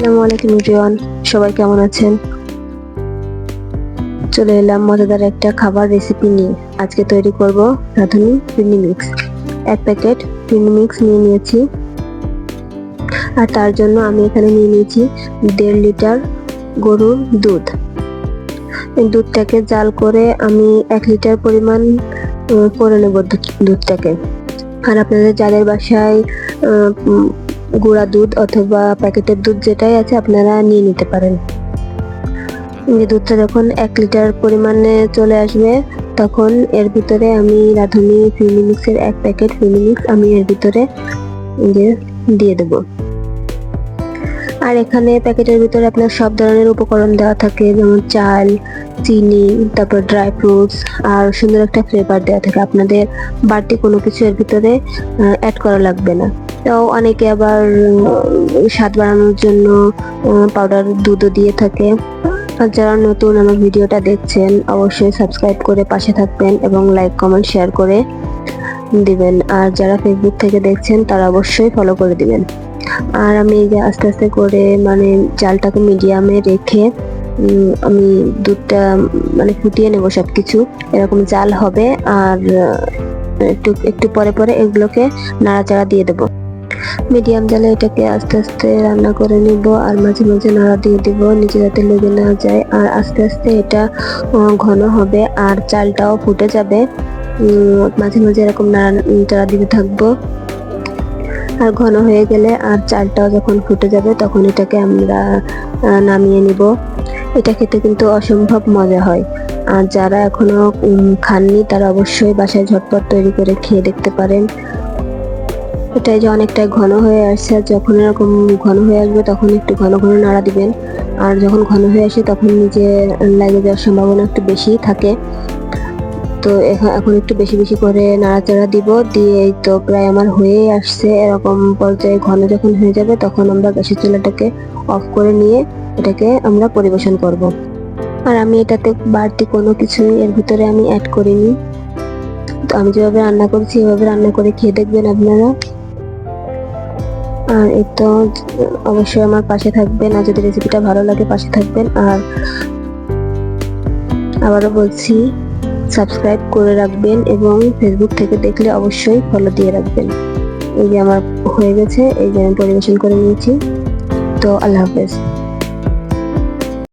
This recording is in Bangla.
আসসালামু আলাইকুম এভরিওয়ান, সবাই কেমন আছেন? চলে এলাম মজাদার একটা খাবার রেসিপি নিয়ে। আজকে তৈরি করব রাঁধুনি মিক্স এক প্যাকেট মিক্স নিয়ে নিয়েছি। আর তার জন্য আমি এখানে নিয়ে নিয়েছি দেড় লিটার গরুর দুধ। দুধটাকে জাল করে আমি এক লিটার পরিমাণ করে নেব দুধটাকে। আর আপনাদের যাদের বাসায় গুঁড়া দুধ অথবা প্যাকেটের দুধ যেটাই আছে আপনারা নিয়ে নিতে পারেন। যে দুধটা যখন এক লিটার পরিমাণে চলে আসবে, তখন এর ভিতরে আমি রাঁধুনি ফিমিনিক্সের এক প্যাকেট ফিমিনিক্স আমি এর ভিতরে যে দিয়ে দেব। আর এখানে প্যাকেটের ভিতরে আপনার সব ধরনের উপকরণ দেওয়া থাকে, যেমন চাল, চিনি, তারপর ড্রাই ফ্রুটস আর সুন্দর একটা ফ্লেভার দেওয়া থাকে। আপনাদের বাড়তি কোনো কিছু এর ভিতরে অ্যাড করা লাগবে না। অনেকে আবার স্বাদ বাড়ানোর জন্য পাউডার দুধও দিয়ে থাকে। আর যারা নতুন আমার ভিডিওটা দেখছেন, অবশ্যই সাবস্ক্রাইব করে পাশে থাকবেন এবং লাইক কমেন্ট শেয়ার করে দিবেন। আর যারা ফেসবুক থেকে দেখছেন, তারা অবশ্যই ফলো করে দিবেন। আর আমি এই যে আস্তে আস্তে করে মানে চালটাকে মিডিয়ামে রেখে আমি দুধটা মানে ফুটিয়ে নেব সবকিছু। এরকম জাল হবে। আর একটু একটু পরে পরে এগুলোকে নাড়াচাড়া দিয়ে দেবো। মিডিয়াম জালে এটাকে আস্তে আস্তে রান্না করে নিব আর মাঝে মাঝে নাড়া দিয়ে দিব নিচে যাতে লেগে না যায়। আর আস্তে আস্তে এটা ঘন হবে আর চালটাও ফুটে যাবে। মাঝে মাঝে এরকম নাড়া দিতে থাকব। আর ঘন হয়ে গেলে আর চালটাও যখন ফুটে যাবে তখন এটাকে আমরা নামিয়ে নিব। এটা খেতে কিন্তু অসম্ভব মজা হয়। আর যারা এখনও খাননি তারা অবশ্যই বাসায় ঝটপট তৈরি করে খেয়ে দেখতে পারেন। এটাই যে অনেকটাই ঘন হয়ে আসছে, আর যখন এরকম ঘন হয়ে আসবে তখন একটু ঘন ঘন নাড়া দিবেন। আর যখন ঘন হয়ে আসে তখন নিজে লাগে যাওয়ার সম্ভাবনা একটু বেশি থাকে। তো এখ- এখন একটু বেশি বেশি করে নাড়াচাড়া দিব, দিয়ে এই তো প্রায় আমার হয়ে আসছে। এরকম পর্যায়ে ঘন যখন হয়ে যাবে তখন আমরা গ্যাসের চুলাটাকে অফ করে নিয়ে এটাকে আমরা পরিবেশন করব। আর আমি এটাতে বাড়তি কোনো কিছুই এর ভিতরে আমি অ্যাড করিনি। তো আমি যেভাবে রান্না করছি, এভাবে রান্না করে খেয়ে দেখবেন আপনারা। আর এই তো অবশ্যই আমার পাশে থাকবেন, আর যদি রেসিপিটা ভালো লাগে পাশে থাকবেন, আর আবারও বলছি সাবস্ক্রাইব করে রাখবেন এবং ফেসবুক থেকে দেখলে অবশ্যই ফলো দিয়ে রাখবেন। এই যে আমার হয়ে গেছে, এই যে আমি পরিবেশন করে নিয়েছি। তো আল্লাহ হাফেজ।